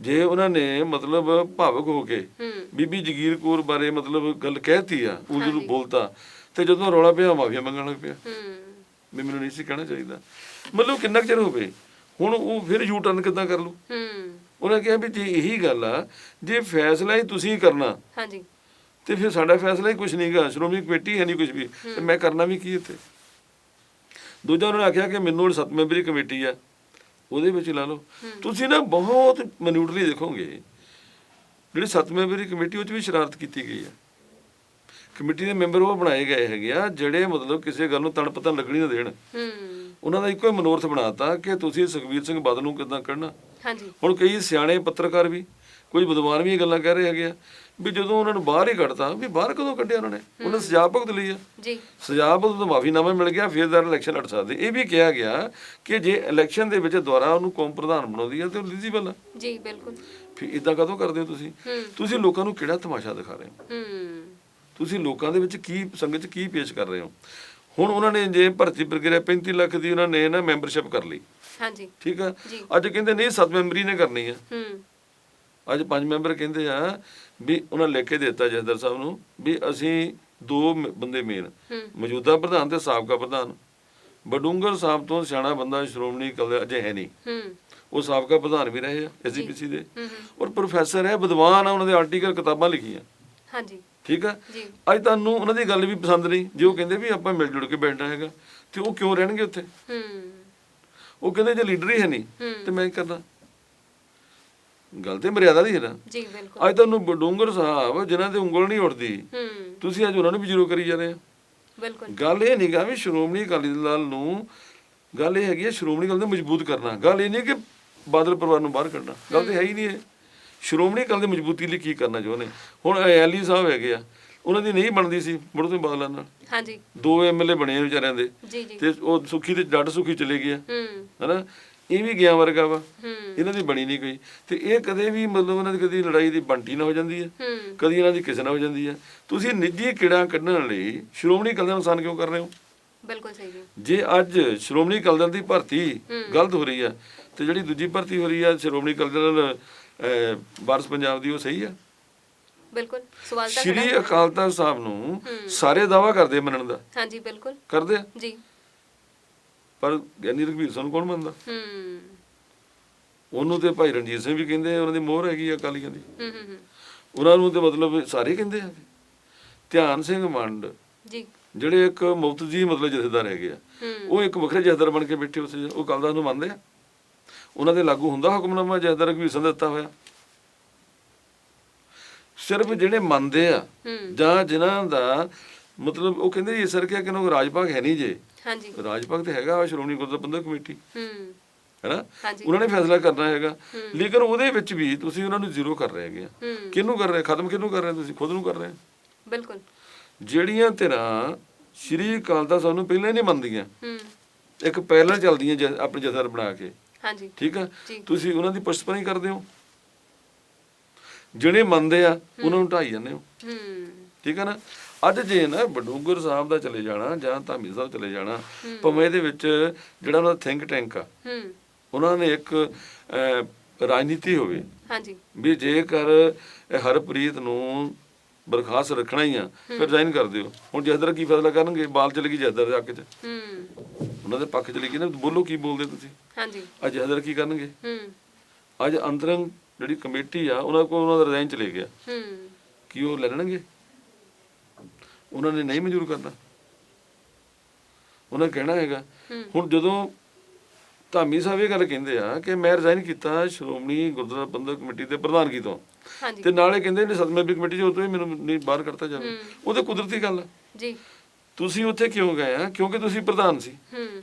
ਜੇ ਉਹਨਾਂ ਨੇ ਮਤਲਬ ਭਾਵਕ ਹੋ ਕੇ ਬੀਬੀ ਜਗੀਰ ਕੌਰ ਬਾਰੇ ਮਤਲਬ ਗੱਲ ਕਹਿਤੀ ਆ ਉਹ ਜਦੋਂ ਬੋਲਤਾ ਤੇ ਜਦੋਂ ਰੌਲਾ ਪਿਆ ਮਾਫੀਆ ਮੰਗਣ ਲੱਗ ਪਿਆ। ਹੂੰ। ਵੀ ਮੈਨੂੰ ਨਹੀਂ ਸੀ ਕਹਿਣਾ ਚਾਹੀਦਾ। ਮਤਲਬ ਕਿੰਨਾ ਕੁ ਚਿਰ ਹੋ ਗਏ? ਹੁਣ ਉਹ ਫਿਰ ਯੂ ਟਰਨ ਕਿੱਦਾਂ ਕਰ ਲੂ ਹੂੰ। ਉਹਨਾਂ ਕਿਹਾ ਵੀ ਜੇ ਇਹੀ ਗੱਲ ਆ ਜੇ ਫੈਸਲਾ ਹੀ ਤੁਸੀਂ ਕਰਨਾ ਹਾਂਜੀ। ਤੇ ਫਿਰ ਸਾਡਾ ਫੈਸਲਾ ਹੀ ਕੁਝ ਨਹੀਂਗਾ ਸ਼੍ਰੋਮਣੀ ਕਮੇਟੀ ਹੈ ਨਹੀਂ ਕੁਝ ਵੀ ਤੇ ਮੈਂ ਕਰਨਾ ਵੀ ਕੀ ਇੱਥੇ? ਦੂਜਾ ਉਹਨਾਂ ਨੇ ਆਖਿਆ ਕਿ ਮੈਨੂੰ ਸੱਤ ਮੈਂਬਰੀ ਕਮੇਟੀ ਆ ਉਹਦੇ ਵਿੱਚ ਲਾ ਲਓ। ਤੁਸੀਂ ਨਾ ਬਹੁਤ ਮਨਿਊਟਲੀ ਦੇਖੋਗੇ ਜਿਹੜੀ ਸੱਤ ਮੈਂਬਰੀ ਕਮੇਟੀ ਉਹ 'ਚ ਵੀ ਸ਼ਰਾਰਤ ਕੀਤੀ ਗਈ ਆ। ਕਮੇਟੀ ਦੇ ਮੈਂਬਰ ਉਹ ਬਣਾਏ ਗਏ ਹੈਗੇ ਆ ਜਿਹੜੇ ਮਤਲਬ ਕਿਸੇ ਗੱਲ ਨੂੰ ਤਣਪਤਨ ਲੱਗਣੀ ਨਾ ਦੇਣ। ਉਹਨਾਂ ਦਾ ਇੱਕੋ ਹੀ ਮਨੋਰਥ ਬਣਾਤਾ ਕਿ ਤੁਸੀਂ ਸੁਖਬੀਰ ਸਿੰਘ ਬਾਦਲ ਨੂੰ ਕਿੱਦਾਂ ਕੱਢਣਾ। ਹਾਂਜੀ। ਹੁਣ ਕਈ ਸਿਆਣੇ ਪੱਤਰਕਾਰ ਵੀ ਕੋਈ ਵਿਦਵਾਨ ਵੀ ਇਹ ਗੱਲਾਂ ਕਹਿ ਰਹੇ ਹੈਗੇ ਆ ਵੀ ਜਦੋਂ ਉਹਨਾਂ ਨੂੰ ਬਾਹਰ ਹੀ ਕੱਢਤਾ ਵੀ ਬਾਹਰ ਕਦੋਂ ਕੱਢਿਆ ਉਹਨਾਂ ਨੇ? ਉਹਨਾਂ ਨੇ ਸਜ਼ਾ ਭੁਗਤ ਲਈ ਆ। ਜੀ। ਸਜ਼ਾ ਭੁਗਤ ਤੋਂ ਮਾਫੀਨਾਮਾ ਮਿਲ ਗਿਆ ਫਿਰ ਦਰ ਇਲੈਕਸ਼ਨ ਲੜ ਸਕਦੇ। ਇਹ ਵੀ ਕਿਹਾ ਗਿਆ ਕਿ ਜੇ ਇਲੈਕਸ਼ਨ ਦੇ ਵਿੱਚ ਦੁਬਾਰਾ ਉਹਨੂੰ ਕੌਮ ਪ੍ਰਧਾਨ ਬਣਾਉਂਦੀ ਹੈ ਤੇ ਉਹ ਐਲੀਜੀਬਲ ਆ। ਜੀ ਬਿਲਕੁਲ। ਫਿਰ ਇਦਾਂ ਕਦੋਂ ਕਰਦੇ ਹੋ ਤੁਸੀਂ? ਤੁਸੀਂ ਲੋਕਾਂ ਨੂੰ ਕਿਹੜਾ ਤਮਾਸ਼ਾ ਦਿਖਾ ਰਹੇ ਹੋ? ਹੂੰ। ਤੁਸੀਂ ਲੋਕਾਂ ਦੇ ਵਿੱਚ ਕੀ ਸੰਗਤ 'ਚ ਕੀ ਪੇਸ਼ ਕਰ ਰਹੇ ਹੋ? ਹੁਣ ਉਹਨਾਂ ਨੇ ਜੇ ਭਰਤੀ ਪ੍ਰਕਿਰਿਆ 35 ਲੱਖ ਦੀ ਉਹਨਾਂ ਨੇ ਨਾ ਮੈਂਬਰਸ਼ਿਪ ਕਰ ਲਈ। ਹਾਂਜੀ। ਠੀਕ ਆ। ਅੱਜ ਕਹਿੰਦੇ ਨਹੀਂ ਸੱਤ ਮੈਂਬਰੀ ਨੇ ਕਰਨੀ ਆ। ਹੂੰ। ਅੱਜ ਪੰਜ ਮੈਂਬਰ ਕਹਿੰਦੇ ਆ ਵੀ ਉਹਨਾਂ ਲਿਖ ਕੇ ਦਿੱਤਾ ਜਸਦਰ ਸਾਹਿਬ ਨੂੰ ਵੀ ਅਸੀਂ ਦੋ ਬੰਦੇ ਮੇਨ। ਮੌਜੂਦਾ ਪ੍ਰਧਾਨ ਤੇ ਸਾਬਕਾ ਪ੍ਰਧਾਨ। ਬਡੂੰਗਰ ਸਾਹਿਬ ਤੋਂ ਸਿਆਣਾ ਬੰਦਾ ਸ਼੍ਰੋਮਣੀ ਕਦੇ ਅਜੇ ਹੈ ਨਹੀਂ। ਉਹ ਸਾਬਕਾ ਪ੍ਰਧਾਨ ਵੀ ਰਹੇ ਆ ਐਸਜੀਪੀਸੀ ਦੇ। ਔਰ ਪ੍ਰੋਫੈਸਰ ਹੈ ਵਿਦਵਾਨ ਆ ਉਹਨਾਂ ਦੇ ਆਰਟੀਕਲ ਕਿਤਾਬਾਂ ਲਿਖੀਆਂ। ਹਾਂਜੀ। ਠੀਕ ਆ? ਅੱਜ ਤੁਹਾਨੂੰ ਉਹਨਾਂ ਦੀ ਗੱਲ ਵੀ ਪਸੰਦ ਨਹੀਂ ਜੇ ਉਹ ਕਹਿੰਦੇ ਵੀ ਆਪਾਂ ਮਿਲ ਜੁਲ ਕੇ ਬੈਠਣਾ ਹੈਗਾ ਤੇ ਉਹ ਕਿਉਂ ਰਹਿਣਗੇ ਉੱਥੇ? ਹੂੰ। ਉਹ ਕਹਿੰਦੇ ਜੇ ਲੀਡਰ ਹੀ ਹੈ ਨਹੀਂ। ਤੇ ਮੈਂ ਕੀ ਕਰਨਾ? ਗੱਲ ਤੇ ਮਰਿਆਦਾ ਦੀ ਹੈ ਨਾ ਜੀ ਬਿਲਕੁਲ। ਅੱਜ ਤੁਹਾਨੂੰ ਬਡੂੰਗਰ ਸਾਹਿਬ ਜਿਨ੍ਹਾਂ ਤੇ ਉਂਗਲ ਨਹੀਂ ਉੱਠਦੀ ਹੂੰ। ਤੁਸੀਂ ਅੱਜ ਉਹਨਾਂ ਨੂੰ ਵੀ ਜ਼ੀਰੋ ਕਰੀ ਜਾ ਰਹੇ ਆ। ਬਿਲਕੁਲ। ਗੱਲ ਇਹ ਨਹੀਂਗਾ ਵੀ ਸ਼੍ਰੋਮਣੀ ਅਕਾਲੀ ਦਲ ਨੂੰ ਗੱਲ ਇਹ ਹੈਗੀ ਹੈ ਸ਼੍ਰੋਮਣੀ ਅਕਾਲੀ ਦਲ ਨੂੰ ਮਜ਼ਬੂਤ ਕਰਨਾ। ਗੱਲ ਇਹ ਨਹੀਂ ਕਿ ਬਾਦਲ ਪਰਿਵਾਰ ਨੂੰ ਬਾਹਰ ਕੱਢਣਾ। ਗੱਲ ਤੇ ਹੈ ਹੀ ਨਹੀਂ ਇਹ। ਸ਼੍ਰੋਮਣੀ ਅਕਾਲੀ ਦੀ ਮਜ਼ਬੂਤੀ ਲਈ ਕੀ ਕਰਨਾ ਚਾਹੁੰਦੇ ਹੁਣ ਐਲੀ ਸਾਹਿਬ ਹੈਗੇ ਆ ਉਹਨਾਂ ਦੀ ਨਹੀਂ ਬਣਦੀ ਸੀ ਮੁੜ ਤੋਂ ਬਾਦਲਾਂ ਨਾਲ। ਹਾਂਜੀ। ਦੋ ਐਮਐਲਏ ਬਣੇ ਵਿਚਾਰਿਆਂ ਦੇ। ਜੀ ਜੀ। ਤੇ ਉਹ ਸੁਖੀ ਤੇ ਜੱਟ ਸੁਖੀ ਚਲੇ ਗਿਆ ਹੂੰ। ਹਨਾ? ਇਹ ਵੀ ਗਿਆ ਵਰਗਾ ਵਾ। ਇਹਨਾਂ ਦੀ ਬਣੀ ਨਹੀਂ ਕੋਈ। ਤੇ ਇਹ ਕਦੇ ਵੀ ਮਤਲਬ ਇਹਨਾਂ ਦੀ ਕਦੀ ਲੜਾਈ ਦੀ ਬੰਟੀ ਨਾ ਹੋ ਜਾਂਦੀ ਹੈ। ਕਦੀ ਇਹਨਾਂ ਦੀ ਕਿਸੇ ਨਾਲ ਹੋ ਜਾਂਦੀ ਹੈ ਤੁਸੀਂ ਨਿੱਜੀ ਕਿਹੜਾ ਕੱਢਣ ਲਈ ਸ਼੍ਰੋਮਣੀ ਅਕਾਲੀ ਦਲ ਨੁਕਸਾਨ ਕਿਉਂ ਕਰ ਰਹੇ ਹੋ? ਬਿਲਕੁਲ ਸਹੀ ਜੀ। ਜੇ ਅੱਜ ਸ਼੍ਰੋਮਣੀ ਅਕਾਲੀ ਦਲ ਦੀ ਭਰਤੀ ਗਲਤ ਹੋ ਰਹੀ ਹੈ ਤੇ ਜਿਹੜੀ ਦੂਜੀ ਭਰਤੀ ਹੋ ਰਹੀ ਹੈ ਸ਼੍ਰੋਮਣੀ ਅਕਾਲੀ ਦਲ ਵਾਰਸ ਪੰਜਾਬ ਦੀ ਉਹ ਸਹੀ ਹੈ ਬਿਲਕੁਲ। ਸਵਾਲ ਤਾਂ ਸ਼੍ਰੀ। ਅਕਾਲ ਤਖਤ ਸਾਹਿਬ ਨੂੰ ਸਾਰੇ ਦਾਵਾ ਕਰਦੇ ਮੰਨਣ ਦਾ। ਹਾਂਜੀ ਬਿਲਕੁਲ। ਕਰਦੇ ਜੀ। ਪਰ ਗਿਆਨੀ ਰਘਵੀਰ ਸਿੰਘ ਕੌਣ ਮੰਨਦਾ? ਹੂੰ। ਉਹਨੂੰ ਤੇ ਭਾਈ ਰਣਜੀਤ ਸਿੰਘ ਵੀ ਕਹਿੰਦੇ ਉਹਨਾਂ ਦੀ ਮੋਹਰ ਹੈਗੀ ਆ ਅਕਾਲੀਆਂ ਦੀ। ਹੂੰ ਹੂੰ ਹੂੰ। ਉਹਨਾਂ ਨੂੰ ਤੇ ਮਤਲਬ ਸਾਰੇ ਕਹਿੰਦੇ ਆ। ਧਿਆਨ ਸਿੰਘ ਮੰਡ ਜੀ। ਜਿਹੜੇ ਇੱਕ ਮੁਫਤ ਜੀ ਮਤਲਬ ਜਥੇਦਾਰ ਹੈਗੇ ਆ ਉਹ ਇੱਕ ਵੱਖਰੇ ਜਥੇਦਾਰ ਬਣ ਕੇ ਬੈਠੇ ਉਸੇ ਉਹ ਦਾ ਨੂੰ ਮੰਨਦੇ ਆ। ਉਹਨਾਂ ਦੇ ਲਾਗੂ ਹੁੰਦਾ ਹੁਕਮਨਾਮਾ ਜਥੇਦਾਰ ਰਘਵੀਰ ਸਿੰਘ ਦਿੱਤਾ ਹੋਇਆ। ਸਿਰਫ ਜਿਹੜੇ ਮੰਨਦੇ ਆ ਜਾਂ ਜਿਨ੍ਹਾਂ ਦਾ ਮਤਲਬ ਉਹ ਕਹਿੰਦੇ ਜੀ ਸਰ ਕਿਹਾ ਕਿ ਉਹ ਰਾਜ ਭਾਗ ਹੈ ਨਹੀਂ ਜੇ। ਹਾਂਜੀ। ਰਾਜ ਭਾਗ ਤੇ ਹੈਗਾ ਸ਼੍ਰੋਮਣੀ ਗੁਰਦੁਆਰਾ ਪ੍ਰਬੰਧਕ ਕਮੇਟੀ। ਹੂੰ। ਹੈਨਾ? ਉਹਨਾਂ ਨੇ ਫੈਸਲਾ ਕਰਨਾ ਹੈਗਾ। ਲੇਕਿਨ ਉਹਦੇ ਵਿੱਚ ਵੀ ਤੁਸੀਂ ਉਹਨਾਂ ਨੂੰ ਜ਼ੀਰੋ ਕਰ ਰਹੇ ਹੈਗੇ ਕਿਹਨੂੰ ਕਰ ਰਹੇ? ਖਤਮ ਕਿਹਨੂੰ ਕਰ ਰਹੇ ਤੁਸੀਂ? ਖੁਦ ਨੂੰ ਕਰ ਰਹੇ ਬਿਲਕੁਲ। ਜਿਹੜੀਆਂ ਧਿਰਾਂ ਸ਼੍ਰੀ ਅਕਾਲ ਤਖਤ ਸਾਹਿਬ ਨੂੰ ਪਹਿਲਾਂ ਹੀ ਨਹੀਂ ਮੰਨਦੀਆਂ। ਹੂੰ। ਇੱਕ ਪਹਿਲਾਂ ਚੱਲਦੀਆਂ ਆਪਣੇ ਜਥੇਦਾਰ ਬਣਾ ਕੇ। ਹਾਂਜੀ। ਠੀਕ ਆ। ਤੁਸੀਂ ਉਹਨਾਂ ਦੀ ਪੁਸ਼ਪਨੀ ਕਰਦੇ ਹੋ। ਜਿਹੜੇ ਮੰਨਦੇ ਆ ਉਹਨਾਂ ਨੂੰ ਢਾਈ ਜਾਂਦੇ ਹੋ। ਹੂੰ। ਠੀਕ ਆ ਨਾ? ਅੱਜ ਜੇ ਨਾ ਬਡੂੰਗਰ ਸਾਹਿਬ ਦਾ ਚਲੇ ਜਾਣਾ ਜਾਂ ਧਾਮੀ ਸਾਹਿਬ ਚਲੇ ਜਾਣਾ ਭਾਵੇਂ ਇਹਦੇ ਵਿੱਚ ਜਿਹੜਾ ਉਹਨਾਂ ਦਾ ਥਿੰਕ ਟੈਂਕ ਆ ਉਹਨਾਂ ਨੇ ਇੱਕ ਰਾਜਨੀਤੀ ਹੋਵੇ ਹਾਂਜੀ। ਵੀ ਜੇਕਰ ਹਰਪ੍ਰੀਤ ਨੂੰ ਬਰਖਾਸਤ ਰੱਖਣਾ ਹੀ ਆ ਫਿਰ ਰਿਜ਼ਾਈਨ ਕਰ ਦਿਓ। ਹੁਣ ਜਸਦਰ ਕੀ ਫੈਸਲਾ ਕਰਨਗੇ? ਬਾਲ ਚਲੇ ਗਈ ਜਸਦਰ ਦੇ ਹੱਕ 'ਚ। ਹੂੰ। ਉਹਨਾਂ ਦੇ ਪੱਖ 'ਚ ਲਿਖੀ ਨਾ ਬੋਲੋ ਕੀ ਬੋਲਦੇ ਤੁਸੀਂ? ਹਾਂਜੀ। ਅੱਜ ਜਸਦਰ ਕੀ ਕਰਨਗੇ? ਹੂੰ। ਅੱਜ ਅੰਤਰੰਗ ਜਿਹੜੀ ਕਮੇਟੀ ਆ ਉਹਨਾਂ ਕੋਲ ਉਹਨਾਂ ਦਾ ਰਿਜ਼ਾਈਨ ਚਲੇ ਗਿਆ। ਹੂੰ। ਕੀ ਉਹ ਲੈ ਲੈਣਗੇ? ਉਹਨਾਂ ਨੇ ਨਹੀਂ ਮਨਜ਼ੂਰ ਕਰਨਾ। ਉਹਨਾਂ ਕਹਿਣਾ ਹੈਗਾ ਹੂੰ। ਹੁਣ ਜਦੋਂ ਧਾਮੀ ਸਾਹਿਬ ਇਹ ਗੱਲ ਕਹਿੰਦੇ ਆ ਕਿ ਮੈਂ ਰਿਜ਼ਾਈਨ ਕੀਤਾ ਸ਼੍ਰੋਮਣੀ ਗੁਰਦੁਆਰਾ ਪ੍ਰਬੰਧਕ ਕਮੇਟੀ ਦੇ ਪ੍ਰਧਾਨਗੀ ਤੋਂ ਤੇ ਨਾਲੇ ਕਹਿੰਦੇ ਨੇ ਸਤਮੇ ਕਮੇਟੀ ਉਹ ਤੋਂ ਹੀ ਮੈਨੂੰ ਨਹੀਂ ਬਾਹਰ ਕਰਤਾ ਜਾਵੇ। ਉਹ ਤੇ ਕੁਦਰਤੀ ਗੱਲ ਆ। ਜੀ। ਤੁਸੀਂ ਉੱਥੇ ਕਿਉਂ ਗਏ ਆ? ਕਿਉਂਕਿ ਤੁਸੀਂ ਪ੍ਰਧਾਨ ਸੀ। ਹੂੰ।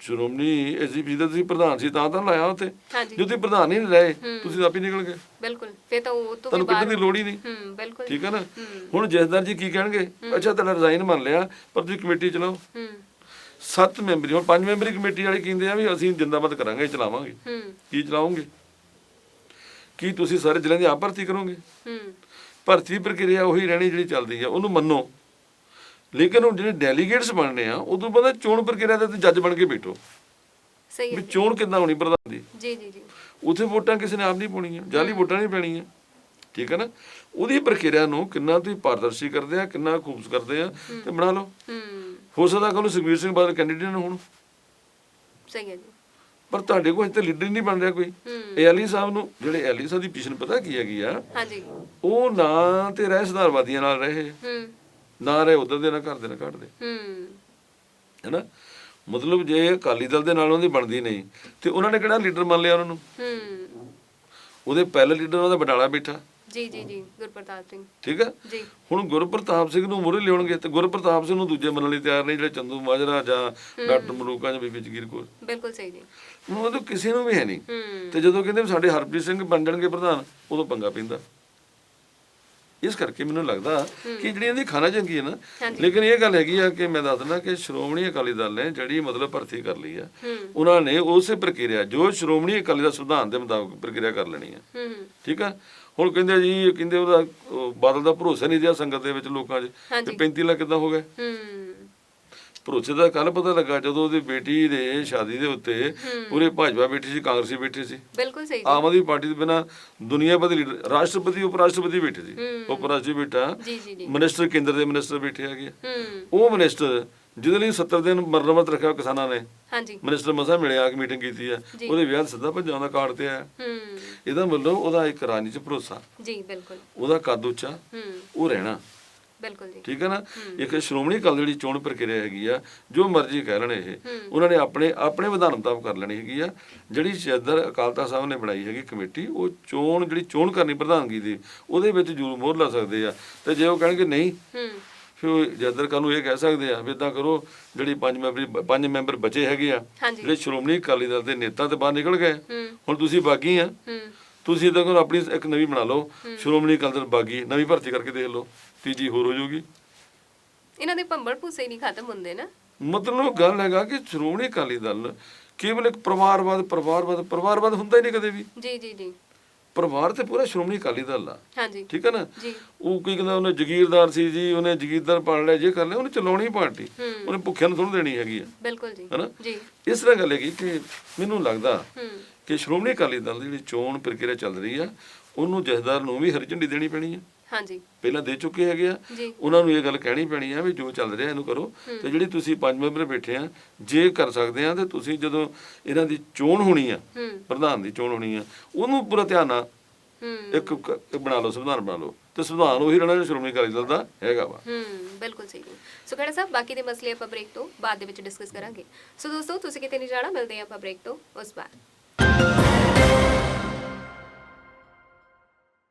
ਸ਼੍ਰੋਮਣੀ ਐਸਜੀਪੀ ਦਾ ਤੁਸੀਂ ਪ੍ਰਧਾਨ ਸੀ ਤਾਂ ਤਾਂ ਲਾਇਆ ਹਾਂਜੀ। ਜੇ ਤੁਸੀਂ ਪ੍ਰਧਾਨ ਹੀ ਨਹੀਂ ਰਹੇ ਤੁਸੀਂ ਆਪ ਹੀ ਨਿਕਲ ਗਏ। ਬਿਲਕੁਲ ਫੇ ਤਾਂ ਉਹ ਤੋਂ ਤੁਹਾਨੂੰ ਬਾਹਰ ਦੀ ਲੋੜ ਹੀ ਨਹੀਂ। ਹੂੰ ਬਿਲਕੁਲ। ਠੀਕ ਹੈ ਨਾ? ਹੁਣ ਜਸਦਾਰ ਜੀ ਕੀ ਕਹਿਣਗੇ? ਅੱਛਾ ਤੁਹਾਡਾ ਰਿਜ਼ਾਈਨ ਮੰਨ ਲਿਆ ਪਰ ਤੁਸੀਂ ਕਮੇਟੀ ਚਲਾਓ। ਹੂੰ। ਸੱਤ ਮੈਂਬਰੀ ਹੁਣ ਪੰਜ ਮੈਂਬਰੀ ਕਮੇਟੀ ਵਾਲੇ ਕਹਿੰਦੇ ਆ ਵੀ ਅਸੀਂ ਜਿੰਦਾਬਾਦ ਕਰਾਂਗੇ ਚਲਾਵਾਂਗੇ। ਹੂੰ। ਕੀ ਚਲਾਓਗੇ? ਕੀ ਤੁਸੀਂ ਸਾਰੇ ਜ਼ਿਲ੍ਹਿਆਂ ਦੀ ਆਪ ਭਰਤੀ ਕਰੋਗੇ? ਹੂੰ। ਭਰਤੀ ਪ੍ਰਕਿਰਿਆ ਉਹੀ ਰਹਿਣੀ ਜਿਹੜੀ ਚੱਲਦੀ ਆ ਉਹਨੂੰ ਮੰਨੋ। ਲੇਕਿਨ ਹੁਣ ਜਿਹੜੇ ਡੈਲੀਗੇਟਸ ਬਣਨੇ ਆ ਉਦੋਂ ਬਾਅਦ ਚੋਣ ਪ੍ਰਕਿਰਿਆ ਦੇ ਤੇ ਜੱਜ ਬਣ ਕੇ ਬੈਠੋ। ਸਹੀ ਵੀ ਚੋਣ ਕਿੱਦਾਂ ਹੋਣੀ ਪ੍ਰਧਾਨ ਦੀ? ਜੀ ਜੀ ਜੀ। ਉਥੇ ਵੋਟਾਂ ਕਿਸੇ ਨੇ ਆਪ ਨਹੀਂ ਪਾਉਣੀਆਂ ਜਾਲੀ ਵੋਟਾਂ ਨਹੀਂ ਪੈਣੀਆਂ। ਠੀਕ ਹੈ ਨਾ? ਉਹਦੀ ਪ੍ਰਕਿਰਿਆ ਨੂੰ ਕਿੰਨਾ ਤੁਸੀਂ ਪਾਰਦਰਸ਼ੀ ਕਰਦੇ ਆ ਕਿੰਨਾ ਖੂਬਸ ਕਰਦੇ ਆ ਤੇ ਬਣਾ ਲਓ। ਹੂੰ। ਹੋ ਸਕਦਾ ਕੱਲ ਨੂੰ ਸੁਖਬੀਰ ਸਿੰਘ ਬਾਦਲ ਕੈਂਡੀਡੇਟ ਹੋਣ। ਸਹੀ ਹੈ ਜੀ। ਪਰ ਤੁਹਾਡੇ ਕੋਲ ਇੱਥੇ ਲੀਡਰ ਨਹੀਂ ਬਣ ਰਿਹਾ ਕੋਈ। ਅਲੀ ਸਾਹਿਬ ਨੂੰ ਜਿਹੜੇ ਅਲੀ ਸਾਹਿਬ ਦੀ ਪੋਜੀਸ਼ਨ ਪਤਾ ਕੀ ਹੈਗੀ ਆ? ਹਾਂਜੀ। ਉਹ ਨਾ ਤੇ ਰਹਿ ਸੁਧਾਰਵਾਦੀਆਂ ਨਾਲ ਰਹੇ। ਹੂੰ। ਨਾ ਰਹੇ ਉਧਰ ਦੇ ਨਾ ਘਰ ਦੇ ਨਾ ਕੱਢ ਦੇ। ਹੂੰ। ਹੈਨਾ? ਮਤਲਬ ਜੇ ਅਕਾਲੀ ਦਲ ਦੇ ਨਾਲ ਉਹਨਾਂ ਦੀ ਬਣਦੀ ਨਹੀਂ ਤੇ ਉਹਨਾਂ ਨੇ ਕਿਹੜਾ ਲੀਡਰ ਮੰਨ ਲਿਆ ਉਹਨਾਂ ਨੂੰ? ਹੂੰ। ਉਹਦੇ ਪਹਿਲੇ ਲੀਡਰ ਉਹਦਾ ਬਟਾਲਾ ਬੈਠਾ। ਜੀ ਜੀ ਜੀ ਗੁਰਪ੍ਰਤਾਪ ਸਿੰਘ। ਠੀਕ ਹੈ ਜੀ। ਹੁਣ ਗੁਰਪ੍ਰਤਾਪ ਸਿੰਘ ਨੂੰ ਮੁਰੇ ਲਿਆਉਣਗੇ ਤੇ ਗੁਰਪ੍ਰਤਾਪ ਸਿੰਘ ਨੂੰ ਦੂਜੇ ਮੰਨਣ ਲਈ ਤਿਆਰ ਨਹੀਂ ਜਿਹੜੇ ਚੰਦੂ ਮਾਜਰਾ ਜਾਂ ਡਾਕਟਰ ਮਲੂਕਾ ਜਾਂ ਬੀਬੀ ਜਗੀਰ ਕੌਰ। ਬਿਲਕੁਲ ਸਹੀ ਜੀ। ਹੁਣ ਉਹ ਤਾਂ ਕਿਸੇ ਨੂੰ ਵੀ ਹੈ ਨਹੀਂ। ਤੇ ਜਦੋਂ ਕਹਿੰਦੇ ਸਾਡੇ ਹਰਪ੍ਰੀਤ ਸਿੰਘ ਬਣ ਜਾਣਗੇ ਪ੍ਰਧਾਨ ਉਦੋਂ ਪੰਗਾ ਪੈਂਦਾ। ਇਸ ਕਰਕੇ ਮੈਨੂੰ ਲੱਗਦਾ ਕਿ ਜਿਹੜੀਆਂ ਦੀ ਖਾਣਾ ਚੰਗੀ ਹੈ ਨਾ। ਲੇਕਿਨ ਇਹ ਗੱਲ ਹੈਗੀ ਆ ਕਿ ਮੈਂ ਦੱਸ ਦਿੰਦਾ ਕਿ ਸ਼੍ਰੋਮਣੀ ਅਕਾਲੀ ਦਲ ਨੇ ਜਿਹੜੀ ਮਤਲਬ ਭਰਤੀ ਕਰ ਲਈ ਆ ਉਹਨਾਂ ਨੇ ਉਸੇ ਪ੍ਰਕਿਰਿਆ ਜੋ ਸ਼੍ਰੋਮਣੀ ਅਕਾਲੀ ਦਾ ਸੰਵਿਧਾਨ ਦੇ ਮੁਤਾਬਕ ਪ੍ਰਕਿਰਿਆ ਕਰ ਲੈਣੀ ਆ। ਠੀਕ ਆ? ਹੁਣ ਕਹਿੰਦੇ ਜੀ ਕਹਿੰਦੇ ਉਹਦਾ ਉਹ ਬਾਦਲ ਦਾ ਭਰੋਸਾ ਨਹੀਂ ਰਿਹਾ ਸੰਗਤ ਦੇ ਵਿੱਚ ਲੋਕਾਂ 'ਚ। ਤੇ 35 ਲੱਖ ਕਿੱਦਾਂ ਹੋ ਗਏ? ਭਰੋਸੇ ਦਾ ਕੱਲ ਪਤਾ ਲੱਗਾ ਜਦੋਂ ਉਹਦੀ ਬੇਟੀ ਦੇ ਸ਼ਾਦੀ ਦੇ ਉੱਤੇ ਪੂਰੇ ਭਾਜਪਾ ਬੈਠੀ ਸੀ ਕਾਂਗਰਸੀ ਬੈਠੀ ਸੀ। ਬਿਲਕੁਲ ਸਹੀ ਆਮ ਆਦਮੀ ਪਾਰਟੀ ਦੇ ਬਿਨਾ ਦੁਨੀਆ ਭਰ ਦੇ ਲੀਡਰ ਰਾਸ਼ਟਰਪਤੀ ਉਪ ਰਾਸ਼ਟਰਪਤੀ ਬੈਠੇ ਸੀ। ਉਪ ਰਾਸ਼ਟਰਪਤੀ ਬੈਠਾ ਮਿਨਿਸਟਰ ਕੇਂਦਰ ਦੇ ਮਿਨਿਸਟਰ ਬੈਠੇ ਹੈਗੇ ਉਹ ਮਿਨਿਸਟਰ ਜਿਹਦੇ ਲਈ 70 ਦਿਨ ਮਰਨਮਤ ਰੱਖਿਆ ਕਿਸਾਨਾਂ ਨੇ। ਹਾਂਜੀ। ਮਿਨਿਸਟਰ ਮਸਾ ਮਿਲਿਆ ਆ ਕੇ ਮੀਟਿੰਗ ਕੀਤੀ ਆ। ਉਹਦੇ ਵਿਆਹ ਸਿੱਧਾ ਭੱਜਾਂ ਦਾ ਕਾਰਡ ਤੇ ਹੂੰ। ਇਹਦਾ ਮਤਲਬ ਉਹਦਾ ਇੱਕ ਰਾਜਨੀਤੀ 'ਚ ਭਰੋਸਾ। ਜੀ ਬਿਲਕੁਲ। ਉਹਦਾ ਕੱਦ ਉੱਚਾ। ਹੂੰ। ਉਹ ਰਹਿਣਾ। ਬਿਲਕੁਲ ਜੀ। ਠੀਕ ਹੈ ਨਾ? ਇੱਕ ਸ਼੍ਰੋਮਣੀ ਅਕਾਲੀ ਦਲ ਦੀ ਚੋਣ ਪ੍ਰਕਿਰਿਆ ਹੈਗੀ ਆ ਜੋ ਮਰਜ਼ੀ ਕਹਿ ਲੈਣ ਇਹ। ਉਹਨਾਂ ਨੇ ਆਪਣੇ ਆਪਣੇ ਵਿਧਾਨ ਮੁਤਾਬਕ ਕਰ ਲੈਣੀ ਹੈਗੀ ਆ। ਜਿਹੜੀ ਜਦਰ ਅਕਾਲ ਤਖਤ ਸਾਹਿਬ ਨੇ ਬਣਾਈ ਹੈਗੀ ਕਮੇਟੀ ਉਹ ਚੋਣ ਜਿਹੜੀ ਚੋਣ ਕਰਨੀ ਪ੍ਰਧਾਨਗੀ ਦੀ ਉਹਦੇ ਵਿੱਚ ਜ਼ਰੂਰ ਮੋਹਰ ਲਾ ਸਕਦੇ ਆ। ਤੇ ਜੇ ਉਹ ਕਹਿਣਗੇ ਨਹੀਂ ਫਿਰ ਜਦਰ ਕੱਲ ਨੂੰ ਇਹ ਕਹਿ ਸਕਦੇ ਆ ਵੀ ਇਦਾਂ ਕਰੋ ਜਿਹੜੀ ਪੰਜ ਮੈਂਬਰੀ ਪੰਜ ਮੈਂਬਰ ਬਚੇ ਹੈਗੇ ਆ ਜਿਹੜੇ ਸ਼੍ਰੋਮਣੀ ਅਕਾਲੀ ਦਲ ਦੇ ਨੇਤਾ ਤੇ ਬਾਹਰ ਨਿਕਲ ਗਏ। ਹੁਣ ਤੁਸੀਂ ਬਾਗੀ ਆ। ਤੁਸੀਂ ਤਾਂ ਕਰੋ ਆਪਣੀ ਇੱਕ ਨਵੀਂ ਬਣਾ ਲਓ। ਸ਼੍ਰੋਮਣੀ ਅਕਾਲੀ ਦਲ ਬਾਗੀ ਨਵੀਂ ਭਰਤੀ ਕਰਕੇ ਦੇਖ ਲਓ। ਤੀਜੀ ਹੋਰ ਹੋ ਜਾਊਗੀ। ਇਹਨਾਂ ਦੇ ਭੰਬੜ ਭੂਸੇ ਨਹੀਂ ਖਤਮ ਹੁੰਦੇ ਨਾ। ਮਤਲਬ ਗੱਲ ਹੈਗਾ ਕਿ ਸ਼੍ਰੋਮਣੀ ਅਕਾਲੀ ਦਲ ਕੇਵਲ ਇੱਕ ਪਰਿਵਾਰਵਾਦ ਪਰਿਵਾਰਵਾਦ ਪਰਿਵਾਰਵਾਦ ਹੁੰਦਾ ਹੀ ਨਹੀਂ ਕਦੇ ਵੀ। ਜੀ ਜੀ ਜੀ। ਪਰਿਵਾਰ ਤੇ ਪੂਰਾ ਸ਼੍ਰੋਮਣੀ ਅਕਾਲੀ ਦਲ ਆ। ਹਾਂਜੀ। ਠੀਕ ਹੈ ਨਾ? ਜੀ। ਉਹ ਕੀ ਕਹਿੰਦਾ ਉਹਨੇ ਜਗੀਰਦਾਰ ਸੀ ਜੀ ਉਹਨੇ ਜਗੀਰਦਾਰ ਪਾਲ ਲਿਆ ਜੇ ਕਰ ਲਿਆ ਉਹਨੇ ਚਲਾਉਣੀ ਪਾਰਟੀ। ਹੂੰ। ਉਹਨੇ ਭੁੱਖਿਆਂ ਨੂੰ ਥੋੜ੍ਹਾ ਦੇਣੀ ਹੈਗੀ ਆ। ਬਿਲਕੁਲ ਜੀ। ਹੈਨਾ? ਜੀ। ਇਸ ਤਰ੍ਹਾਂ ਗੱਲ ਹੈਗੀ ਕਿ ਮੈਨੂੰ ਲੱਗਦਾ ਹੂੰ। ਕਿ ਸ਼੍ਰੋਮਣੀ ਅਕਾਲੀ ਦਲ ਦੀ ਜਿਹੜੀ ਚੋਣ ਪ੍ਰਕਿਰਿਆ ਚੱਲ ਰਹੀ ਆ ਉਹਨੂੰ ਜਥੇਦਾਰ ਨੂੰ ਵੀ ਹਰੀ ਝੰਡੀ ਦੇਣੀ ਪੈਣੀ ਆ। ਹਾਂਜੀ। ਪਹਿਲਾਂ ਦੇ ਚੁੱਕੇ ਹੈਗੇ ਆ। ਉਹਨਾਂ ਨੂੰ ਇਹ ਗੱਲ ਕਹਿਣੀ ਪੈਣੀ ਆ ਵੀ ਜੋ ਚੱਲ ਰਿਹਾ ਇਹਨੂੰ ਕਰੋ। ਤੇ ਜਿਹੜੀ ਤੁਸੀਂ ਪੰਜ ਮੈਂਬਰ ਬੈਠੇ ਆ ਜੇ ਕਰ ਸਕਦੇ ਆ ਤੇ ਤੁਸੀਂ ਜਦੋਂ ਇਹਨਾਂ ਦੀ ਚੋਣ ਹੋਣੀ ਆ ਪ੍ਰਧਾਨ ਦੀ ਚੋਣ ਹੋਣੀ ਆ ਉਹਨੂੰ ਪੂਰਾ ਧਿਆਨ ਨਾਲ ਹੂੰ। ਇੱਕ ਬਣਾ ਲਓ ਸੰਵਿਧਾਨ ਬਣਾ ਲਓ। ਤੇ ਸੰਵਿਧਾਨ ਉਹੀ ਰਹਿਣਾ ਸ਼੍ਰੋਮਣੀ ਅਕਾਲੀ ਦਲ ਦਾ ਹੈਗਾ ਵਾ। ਹੂੰ ਬਿਲਕੁਲ ਸਹੀ ਸੋ ਖੜਾ ਸਾਹਿਬ ਬਾਕੀ ਦੇ ਮਸਲੇ ਆਪਾਂ ਬ੍ਰੇਕ ਤੋਂ ਬਾਅਦ ਦੇ ਵਿੱਚ ਡਿਸਕਸ ਕਰਾਂਗੇ। ਸੋ ਦੋਸਤੋ ਤੁਸੀਂ ਕਿਤੇ ਨਹੀਂ ਜਾਣਾ ਮਿਲਦੇ ਆਪਾਂ ਬ੍ਰੇਕ ਤੋਂ ਉਸ ਬਾਅਦ।